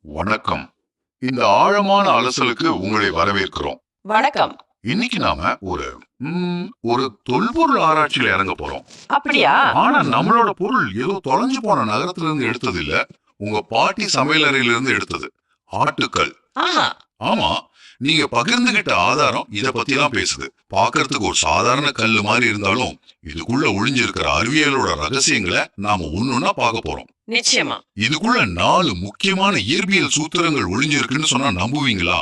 வணக்கம். இந்த ஆழமான அலசலுக்கு உங்களை வரவேற்கிறோம். வணக்கம். இன்னைக்கு நாம ஒரு ஒரு தொல்பொருள் ஆராய்ச்சியில இறங்க போறோம். அப்படியா? ஆனா நம்மளோட பொருள் ஏதோ தொலைஞ்சு போன நகரத்துல இருந்து எடுத்தது இல்ல. உங்க பாட்டி சமையலறையில இருந்து எடுத்தது. ஆட்டுக்கல். ஆஹா. ஆமா. நீங்க பகிர்ந்துகிட்ட ஆதாரம் இத பத்தி தான் பேசுது. பார்க்கிறதுக்கு ஒரு சாதாரண கல்லு மாதிரி இருந்தாலும் இதுக்குள்ள ஒளிஞ்சிருக்கிற அறிவியலோட ரகசியங்களை நாம ஒன்னொன்னா பார்க்க போறோம். நிச்சயமா. இதுக்குள்ள நாலு முக்கியமான இயற்பியல் சூத்திரங்கள் ஒளிஞ்சிருக்குன்னு சொன்னா நம்புவீங்களா?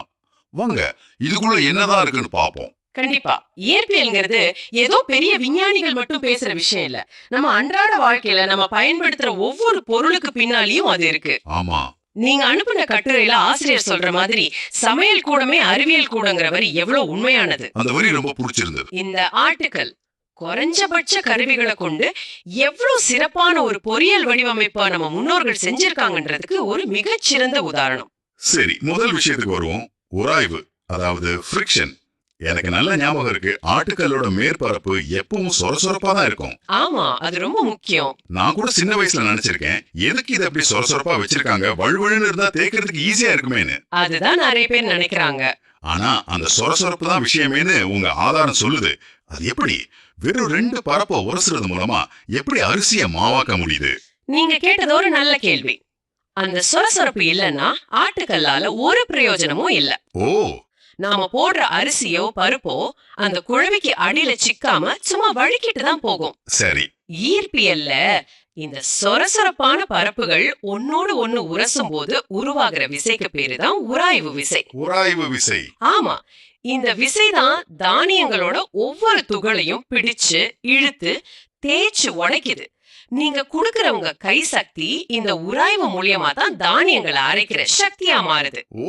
வாங்க இதுக்குள்ள என்னதான் இருக்குன்னு பாப்போம் கண்டிப்பா. இயற்பியல்ங்கிறது ஏதோ பெரிய விஞ்ஞானிகள் மட்டும் பேசுற விஷயம் இல்ல. நம்ம அன்றாட வாழ்க்கையில நம்ம பயன்படுத்துற ஒவ்வொரு பொருளுக்கு பின்னாலேயும் அது இருக்கு. ஆமா. நீங்க அனுப்புன கட்டுரையில ஆசிரியர் சொல்ற மாதிரி சமையல் கூடமே அறிவியல் கூடங்கிற வரி எவ்வளவு உண்மையானது. அந்த வரி ரொம்ப பிடிச்சிருந்தது. இந்த ஆர்டிக்கல் குறைஞ்சபட்ச கருவிகளை கொண்டு எவ்வளவு சிறப்பான ஒரு பொறியியல் வடிவமைப்பை நம்ம முன்னோர்கள் செஞ்சிருக்காங்கன்றதுக்கு ஒரு மிகச்சிறந்த உதாரணம். சரி முதல் விஷயத்துக்கு வருவோம். உராய்வு அதாவது ஃப்ரிக்ஷன் எனக்கு நல்ல ஞாபகம் இருக்கு. ஆட்டுக்கல்லோட மேற்பரப்பு எப்பவும் சொரசொரப்பா தான் இருக்கும். ஆமா அது ரொம்ப முக்கியம். நான் கூட சின்ன வயசுல நினைச்சிருக்கேன். எதுக்கு இதை அப்படி சொரசொரப்பா வச்சிருக்காங்க? வழுவழுன்னு இருந்தா தேய்க்கிறதுக்கு ஈஸியா இருக்குமேன்னு. அதுதான் நிறைய பேர் நினைக்கிறாங்க. ஆனா அந்த சொரசொரப்பு தான் விஷயமேன்னு உங்க ஆதாரம் சொல்லுது. அது எப்படி? வெறும் ரெண்டு பரப்ப உரசுறது மூலமா எப்படி அரிசிய மாவாக்க முடியுது? நீங்க கேட்டது ஒரு நல்ல கேள்வி. அந்த சொரசொரப்பு இல்லைன்னா ஆட்டுக்கல்லால ஒரு பிரயோஜனமும் இல்ல. ஓ நாம போடுற அரிசியோ பருப்போ அந்த குழவிக்கு அடியில சிக்காம சும்மா வழுக்கிட்டு தான் போகும். சரி. ஈர்ப்பியல்ல இந்த சொரசொரப்பான பரப்புகள் ஒன்னோடு ஒண்ணு உரசும் போது உருவாகிற விசைக்கு பேரு தான் உராய்வு விசை. உராய்வு விசை. ஆமா. இந்த விசைதான் தானியங்களோட ஒவ்வொரு துகளையும் பிடிச்சு இழுத்து தேய்ச்சு உடைக்குது. நீங்க குடுக்கறவங்க கை சக்தி இந்த உராய்வு மூலியமா தான் தானியங்களை அரைக்கிற சக்தியா மாறுது. ஓ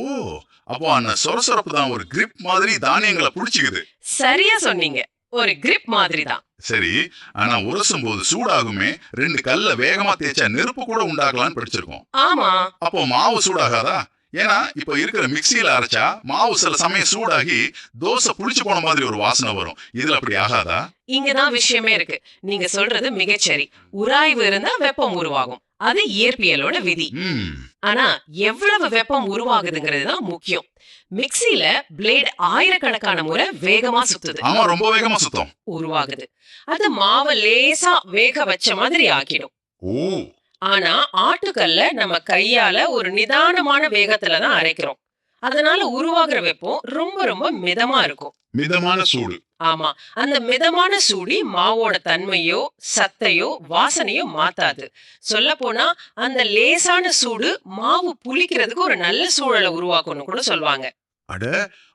அப்போ அந்த சொரசொரப்பு தான் ஒரு கிரிப் மாதிரி தானியங்களை புடிச்சுக்குது. சரியா சொன்னீங்க. ஒரு கிரிப் மாதிரி தான். சரி ஆனா உரசும் போது சூடாகுமே ரெண்டு கல்ல வேகமா தேய்ச்சா நெருப்பு கூட உண்டாகலாம்னு படிச்சிருக்கோம். ஆமா. அப்போ மாவு சூடாகாதா? ஏன்னா இப்ப இருக்கிற மிக்சியில அரைச்சா மாவு சில சமயம் சூடாகி தோசை புளிச்சு போன மாதிரி ஒரு வாசனை வரும். இதுல அப்படி ஆகாதா? இங்கதான் விஷயமே இருக்கு. நீங்க சொல்றது மிகச்சரி. உராய்வு இருந்தா வெப்பம் உருவாகும். அது இயற்பியலோட விதி. ஆனா எவ்வளவு வெப்பம் உருவாகுதுங்கிறது தான் முக்கியம். மிக்ஸில பிளேட் ஆயிரக்கணக்கான முறை வேகமா சுத்துது. ஆமா ரொம்ப வேகமா சுத்தம். உருவாகுது. அது மாவை லேசா வேக வச்ச மாதிரி ஆக்கிடும். ஓ. ஆனா ஆட்டுக்கல்ல நம்ம கையால ஒரு நிதானமான வேகத்துல தான் அரைக்கிறோம். அதனால உருவாகுற வெப்பம் ரொம்ப ரொம்ப மிதமா இருக்கும். மிதமான சூடு. ஆமா அந்த மிதமான சூடி மாவோட தன்மையோ சத்தையோ வாசனையோ மாத்தாது. சொல்ல போனா அந்த லேசான சூடு மாவு புளிக்கிறதுக்கு ஒரு நல்ல சூழலை உருவாக்கும்னு கூட சொல்லுவாங்க அட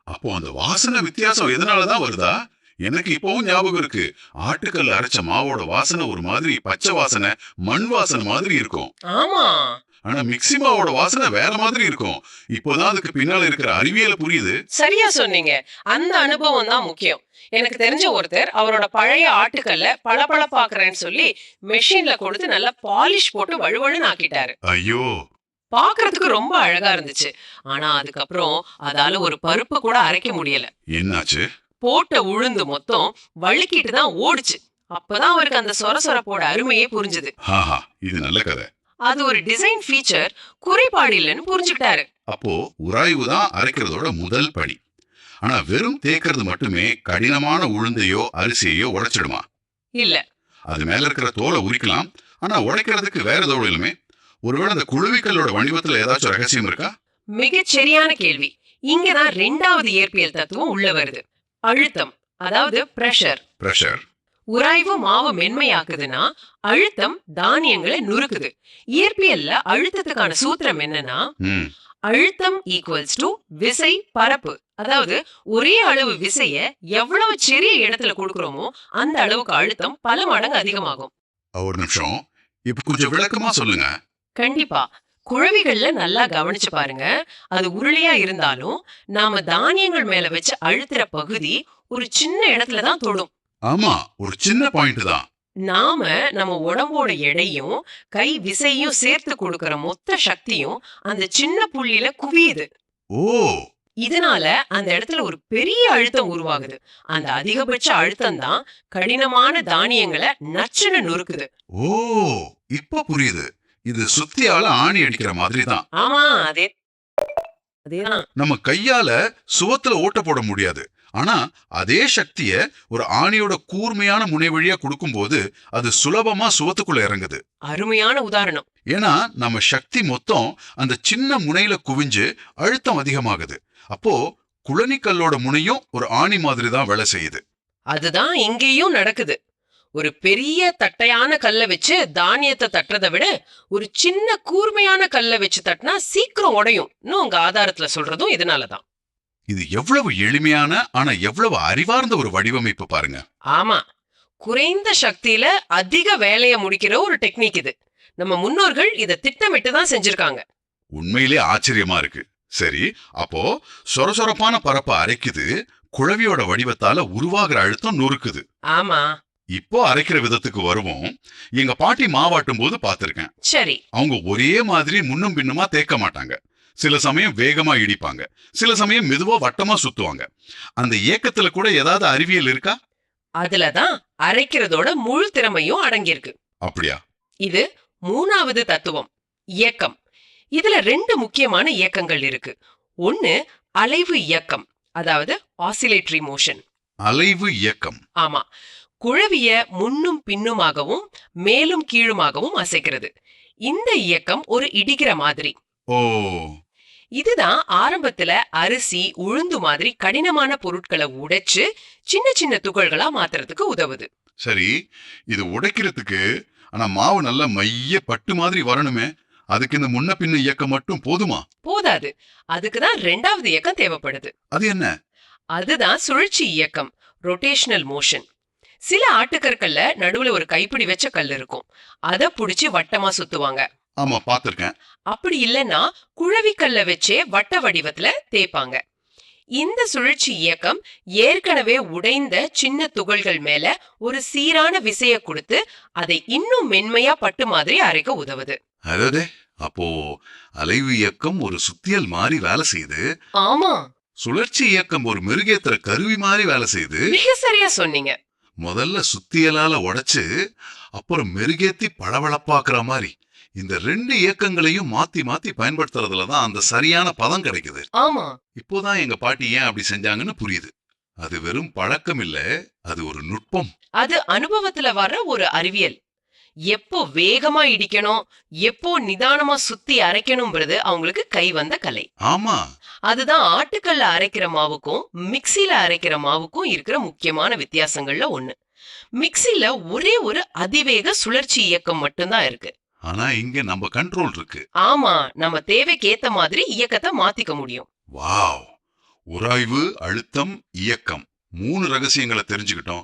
அப்போ அந்த வாசனை வித்தியாசம் எதனாலதான் வருதா? எனக்கு இப்பவும் ஞாபகம் இருக்கு. ஆட்டுக்கல்ல அரைச்ச மாவோட வாசனை ஒரு மாதிரி பச்சை வாசனை மண் வாசனை மாதிரி இருக்கும். ஆமா. ஆனா மிக்ஸி மாவோட வாசனை வேற மாதிரி இருக்கும். இப்போதான் அதுக்கு பின்னால இருக்கிற அறிவியல் புரியுது. சரியா சொன்னீங்க. அந்த அனுபவம் தான் முக்கியம். எனக்கு தெரிஞ்ச ஒருத்தர் அவரோட பழைய ஆட்டுக்கல்ல பளபளப்பாக்குறேன்னு சொல்லி மெஷின்ல கொடுத்து நல்லா பாலிஷ் போட்டு வழுவழுன்னு ஆக்கிட்டாரு. ஐயோ. பாக்குறதுக்கு ரொம்ப அழகா இருந்துச்சு. ஆனா அதுக்கப்புறம் அதால ஒரு பருப்பு கூட அரைக்க முடியல. என்னாச்சு? போட்ட உளுந்து மொத்தம் வழுக்கிட்டு தான் ஓடுச்சு. அப்பதான் அவருக்கு அந்த சொரசொரப்போட அருமையே புரிஞ்சுது. இது நல்ல கதை. அது ஒரு டிசைன் ஃபீச்சர் குறைபாடு இல்லைன்னு புரிஞ்சுக்கிட்டாரு. அப்போ உராய்வு தான் அரைக்கிறதோட முதல் படி. ஆனா வெறும் தேய்க்கிறது மட்டுமே கடினமான உளுந்தையோ அரிசியையோ உடைச்சிடுமா? இல்ல. அது மேல இருக்கிற தோலை உரிக்கலாம். ஆனா உடைக்கிறதுக்கு வேற தோல் இல்லைமே ஒருவேளை அந்த குழுவிக்கல்லோட வடிவத்துல ஏதாச்சும் ரகசியம் இருக்கா? மிகச் சரியான கேள்வி. இங்கதான் ரெண்டாவது இயற்பியல் தத்துவம் உள்ள வருது. அழுத்தம் அதாவது பிரஷர் பிரஷர் உராய்வு மாவு மென்மையாக்குதுன்னா அழுத்தம் தானியங்களை நுறுக்குது. இயற்பியல்ல அழுத்தத்துக்கான சூத்திரம் என்னன்னா அழுத்தம் ஈக்குவல்ஸ் டு விசை பரப்பு. அதாவது ஒரே அளவு விசைய எவ்வளவு சிறிய இடத்துல கொடுக்கறோமோ அந்த அளவுக்கு அழுத்தம் பல மடங்கு அதிகமாகும். ஒரு நிமிஷம். இப்ப கொஞ்சம் விளக்கமா சொல்லுங்க. கண்டிப்பா. குழவிகள்ல நல்லா கவனிச்சு பாருங்க. அது உருளையா இருந்தாலும் நாம தானியங்கள் மேல வச்சு அழுத்துற பகுதி ஒரு சின்ன இடத்துல தான் தொடும். ஆமா ஒரு சின்ன பாயிண்ட் தான். நாம நம்ம உடம்போட எடையும் கை விசையும் சேர்த்து கொடுக்கற மொத்த சக்தியும் அந்த சின்ன புள்ளியில குவியுது. ஓ. இதனால அந்த இடத்துல ஒரு பெரிய அழுத்தம் உருவாகுது. அந்த அதிகபட்ச அழுத்தம் தான் கடினமான தானியங்களை நச்சுன்னு நொறுக்குது. ஓ இப்ப புரியுது. இது சுத்தியால ஆணி அடிக்கிற மாதிரி தான் ஆமா அதே அதேதான். நம்ம கையால சுவத்துல ஓட்ட போட முடியாது. ஆனா அதே சக்திய ஒரு ஆணியோட கூர்மையான முனை வழியா கொடுக்கும்போது அது சுலபமா சுவத்துக்குள்ள இறங்குது. அருமையான உதாரணம். ஏன்னா நம்ம சக்தி மொத்தம் அந்த சின்ன முனையில குவிஞ்சு அழுத்தம் அதிகமாகுது. அப்போ குளனிக்கல்லோட முனையும் ஒரு ஆணி மாதிரி தான் வேலை செய்யுது. அதுதான் இங்கேயும் நடக்குது. ஒரு பெரிய தட்டையான கல்லை வச்சு தானியத்தை தட்டுறதை விட ஒரு சின்ன கூர்மையான கல்லை வச்சு தட்டினா சீக்கிரம் உடையும். உங்க ஆதாரத்துல சொல்றதும் இதனாலதான். இது எவ்வளவு எளிமையான ஆனா எவ்வளவு அறிவார்ந்த ஒரு வடிவமைப்பு பாருங்க. ஆமா. குறைந்த சக்தியில அதிக வேலையை முடிக்கிற ஒரு டெக்னிக் இது. நம்ம முன்னோர்கள் இத திட்டமிட்டு தான் செஞ்சிருக்காங்க. உண்மையிலே ஆச்சரியமா இருக்கு. சரி அப்போ சொரசொரப்பான பரப்பை அரைக்குது குழவியோட வடிவத்தால உருவாகிற அழுத்தம் நொறுக்குது. ஆமா. இப்போ அரைக்கிற விதத்துக்கு வருவோம். எங்க பாட்டி மாவாட்டும் போது பார்த்திருக்கேன். சரி. அவங்க ஒரே மாதிரி முன்னும் பின்னுமா தேக்க மாட்டாங்க. சில சமயம் வேகமா இடிப்பாங்க. சில சமயம் மெதுவா வட்டமா சுத்துவாங்க. அந்த ஏக்கத்துல கூட ஏதாவது அறிவியல் இருக்கா? அதுலதான் அரைக்கிறதோட முழு திறமையும் அடங்கியிருக்கு. அப்படியா? இது மூணாவது தத்துவம் இயக்கம். இதுல ரெண்டு முக்கியமான இயக்கங்கள் இருக்கு. ஒன்னு அலைவு இயக்கம் அதாவது ஆசிலேட்டரி மோஷன் அலைவு இயக்கம். ஆமா. குழவிய முன்னும் பின்னுமாகவும் மேலும் கீழுமாகவும் அசைக்கிறது. இந்த இயக்கம் ஒரு இடிக்கிற மாதிரி. ஓ. இதுதான் ஆரம்பத்துல அரிசி உளுந்து மாதிரி கடினமான பொருட்களை உடைச்சு சின்ன சின்ன துகள்களா மாத்துறதுக்கு உதவுது. சரி இது உடைக்கிறதுக்கு ஆனா மாவு நல்லா மைய பட்டு மாதிரி வரணுமே. அதுக்கு இந்த முன்ன பின்ன இயக்கம் மட்டும் போதுமா? போதாது. அதுக்குதான் ரெண்டாவது இயக்கம் தேவைப்படுது. அது என்ன? அதுதான் சுழற்சி இயக்கம் ரொட்டேஷனல் மோஷன் சில ஆட்டுக்கற்கள்ல நடுவுல ஒரு கைப்பிடி வச்ச கல் இருக்கும். அத புடிச்சு வட்டமா சுத்துவாங்க. ஆமா பாத்திருக்கேன். அப்படி இல்லைன்னா குழவிக்கல்ல வச்சே வட்ட வடிவத்துல தேய்ப்பாங்க. இந்த சுழற்சி இயக்கம் ஏற்கனவே உடைந்த சின்ன துகள்கள் மேல ஒரு சீரான விசைய கொடுத்து அதை இன்னும் மென்மையா பட்டு மாதிரி அரைக்க உதவுது. அடடே அப்போ அலைவு இயக்கம் ஒரு சுத்தியல் மாதிரி வேலை செய்யுது. ஆமா. சுழற்சி இயக்கம் ஒரு மெருகேத்துற கருவி மாதிரி வேலை செய்யுது. மிக சரியா சொன்னீங்க. முதல்ல சுத்தியலால உடைச்சு அப்புறம் மெருகேத்தி பளபளப்பாக்குற மாதிரி இந்த ரெண்டு இயக்கங்களையும் மாத்தி மாத்தி பயன்படுத்துறதுல தான் அந்த சரியான பதம் கிடைக்குது. ஆமா. இப்போதான் எங்க பாட்டி ஏன் அப்படி செஞ்சாங்கன்னு புரியுது. அது வெறும் பழக்கம் இல்ல அது ஒரு நுட்பம். அது அனுபவத்துல வர்ற ஒரு அறிவியல். எப்போ வேகமா இடிக்கணும் எப்போ நிதானமா சுத்தி அரைக்கணும்ன்றது அவங்களுக்கு கை வந்த கலை. ஆமா. அதுதான் ஆட்டுக்கல்ல அரைக்கிற மாவுக்கும் மிக்ஸில அரைக்கிற மாவுக்கும் இருக்கிற முக்கியமான வித்தியாசங்கள்ல ஒண்ணு. மிக்ஸில ஒரே ஒரு அதிவேக சுழற்சி இயக்கம் மட்டும்தான் இருக்கு. ஆனா இங்க நம்ம கண்ட்ரோல் இருக்கு. ஆமா நம்ம தேவைக்கு ஏத்த மாதிரி இயக்கத்தை மாத்திக்க முடியும். வாவ். உராய்வு அழுத்தம் இயக்கம். மூணு ரகசியங்களை தெரிஞ்சுக்கிட்டோம்.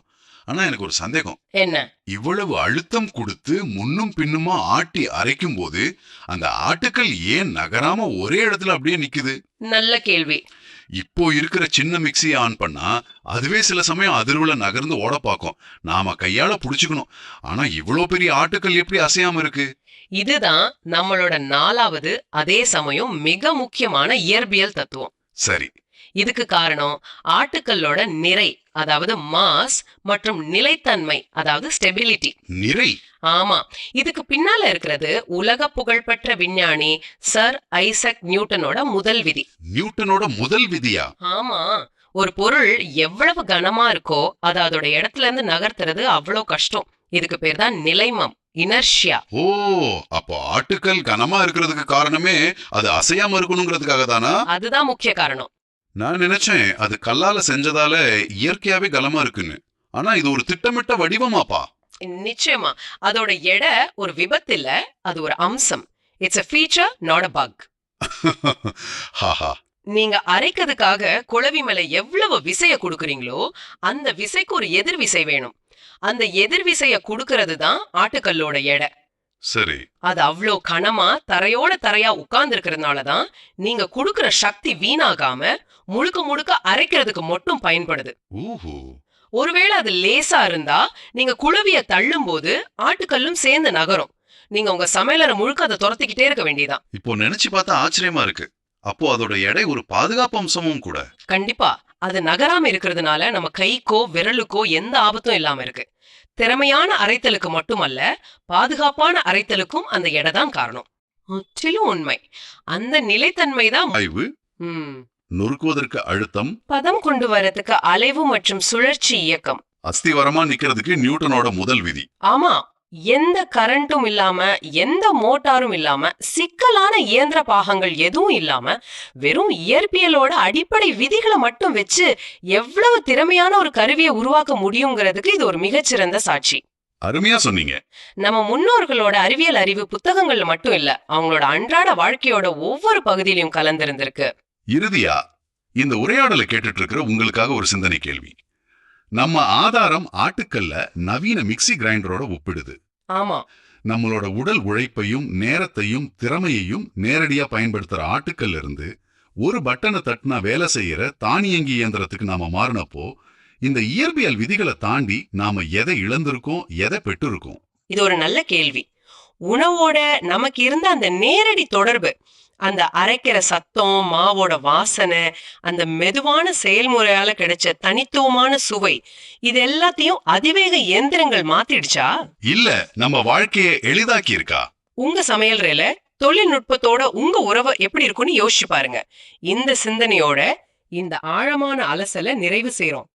ஆனா எனக்கு ஒரு சந்தேகம். என்ன? இவ்வளவு அழுத்தம் கொடுத்து முன்னும் பின்னுமா ஆட்டி அரைக்கும் போது அந்த ஆட்டுக்கள் ஏன் நகராம ஒரே இடத்துல அப்படியே நிக்குது? நல்ல கேள்வி. இப்போ இருக்கிற சின்ன மிக்ஸியை ஆன் பண்ணா அதுவே சில சமயம் அதிர்வுல நகர்ந்து ஓட பார்க்கும். நாம கையால புடிச்சுக்கணும். ஆனா இவ்வளோ பெரிய ஆட்டுக்கள் எப்படி அசையாம இருக்கு? இதுதான் நம்மளோட நாலாவது அதே சமயம் மிக முக்கியமான இயற்பியல் தத்துவம். சரி. இதுக்கு காரணம் ஆட்டுக்கல்லோட நிறை அதாவது மாஸ் மற்றும் நிலைத்தன்மை அதாவது ஸ்டெபிலிட்டி நிறை? ஆமா. இதுக்கு பின்னால இருக்கிறது உலக புகழ்பெற்ற விஞ்ஞானி சர் ஐசக் நியூட்டனோட முதல் விதி. நியூட்டனோட முதல் விதியா? ஆமா. ஒரு பொருள் எவ்வளவு கனமா இருக்கோ அது அதோட இடத்துல இருந்து நகர்த்துறது அவ்வளவு கஷ்டம். இதுக்கு பேர் தான் நிலைமம் இனர்ஷியா. ஓ அப்போ ஆட்டுக்கள் கனமா இருக்கிறதுக்கு காரணமே அது அசையாம இருக்கணுங்கிறதுக்காக தானா அதுதான் முக்கிய காரணம். நான் நினைச்சேன் அது கல்லால செஞ்சதால இயற்கையாவே கனமா இருக்குன்னு. ஆனா இது ஒரு திட்டமிட்ட வடிவமாப்பா. நிச்சயமா. அதோட எடை ஒரு விபத்து இல்ல அது ஒரு அம்சம். It's a feature not a bug. Haha நீங்க அரைக்கிறதுக்காக குழவி மேல எவ்வளவு விசைய கொடுக்கறீங்களோ அந்த விசைக்கு ஒரு எதிர் விசை வேணும். அந்த எதிர் விசைய கொடுக்கறது தான் ஆட்டுக்கல்லோட எடை. சரி. அது அவ்வளோ கனமா தரையோட தரையா உட்கார்ந்து இருக்கிறதுனால தான் நீங்க கொடுக்கற சக்தி வீணாகாம முழுக்க முழுக்க அரைக்கிறதுக்கு மட்டும் பயன்படுது. ஊஹூ. ஒருவேளை அது லேசா இருந்தா நீங்க குழவிய தள்ளும் போது ஆட்டுக்கல்லும் சேர்ந்து நகரும். நீங்க உங்க சமையலறை முழுக்க அதை துரத்திக்கிட்டே இருக்க வேண்டியதான் இப்போ நினைச்சு பார்த்தா ஆச்சரியமா இருக்கு. அப்போ அதோட எடை ஒரு பாதுகாப்பு அம்சமும் கூட. கண்டிப்பா. அது நகராம இருக்கிறதுனால நம்ம கைக்கோ விரலுக்கோ எந்த ஆபத்தும் இல்லாம இருக்கு. திறமையான அரைத்தலுக்கு மட்டுமல்ல பாதுகாப்பான அரைத்தலுக்கும் அந்த எடை தான் காரணம். முற்றிலும் உண்மை. அந்த நிலைத்தன்மை தான் ஆய்வு. நொறுக்குவதற்கு அழுத்தம். பதம் கொண்டு வரதுக்கு அலைவு மற்றும் சுழற்சி இயக்கம். அஸ்திவரமா நிக்கிறதுக்கு நியூட்டனோட முதல் விதி. ஆமா. எந்த கரண்ட்டும் இல்லாம எந்த மோட்டாரும் இல்லாம சிக்கலான இயந்திர பாகங்கள் எதுவும் இல்லாம வெறும் இயற்பியலோட அடிப்படை விதிகளை மட்டும் வச்சு எவ்வளவு திறமையான ஒரு கருவியை உருவாக்க முடியுங்கிறதுக்கு இது ஒரு மிகச்சிறந்த சாட்சி. அருமையா சொன்னீங்க. நம்ம முன்னோர்களோட அறிவியல் அறிவு புத்தகங்கள்ல மட்டும் இல்ல அவங்களோட அன்றாட வாழ்க்கையோட ஒவ்வொரு பகுதியிலும் கலந்திருந்திருக்கு. இறுதியா இந்த உரையாடலை கேட்டுட்டு இருக்கிற உங்களுக்காக ஒரு சிந்தனை கேள்வி. நம்ம ஆதாரம் ஆட்டுக்கல்ல நவீன மிக்ஸி கிரைண்டரோட ஒப்பிடுது. ஆமா. நம்மளோட உடல் உழைப்பையும் நேரத்தையும் திறமையையும் நேரடியா பயன்படுத்துற ஆட்டுக்கல்ல இருந்து ஒரு பட்டனை தட்டினா வேலை செய்யற தானியங்கி இயந்திரத்துக்கு நாம மாறினப்போ இந்த இயற்பியல் விதிகளை தாண்டி நாம எதை இழந்திருக்கோம் எதை பெற்றிருக்கோம்? இது ஒரு நல்ல கேள்வி. உணவோட நமக்கு இருந்த அந்த நேரடி தொடர்பு அந்த அரைக்கிற சத்தம் மாவோட வாசனை அந்த மெதுவான செயல்முறையால கிடைச்ச தனித்துவமான சுவை இது எல்லாத்தையும் அதிவேக இயந்திரங்கள் மாத்திடுச்சா? இல்ல நம்ம வாழ்க்கையை எளிதாக்கி இருக்கா உங்க சமையல் ரேல தொழில்நுட்பத்தோட உங்க உறவு எப்படி இருக்கும்னு யோசிச்சு பாருங்க. இந்த சிந்தனையோட இந்த ஆழமான அலசலை நிறைவு செய்றோம்.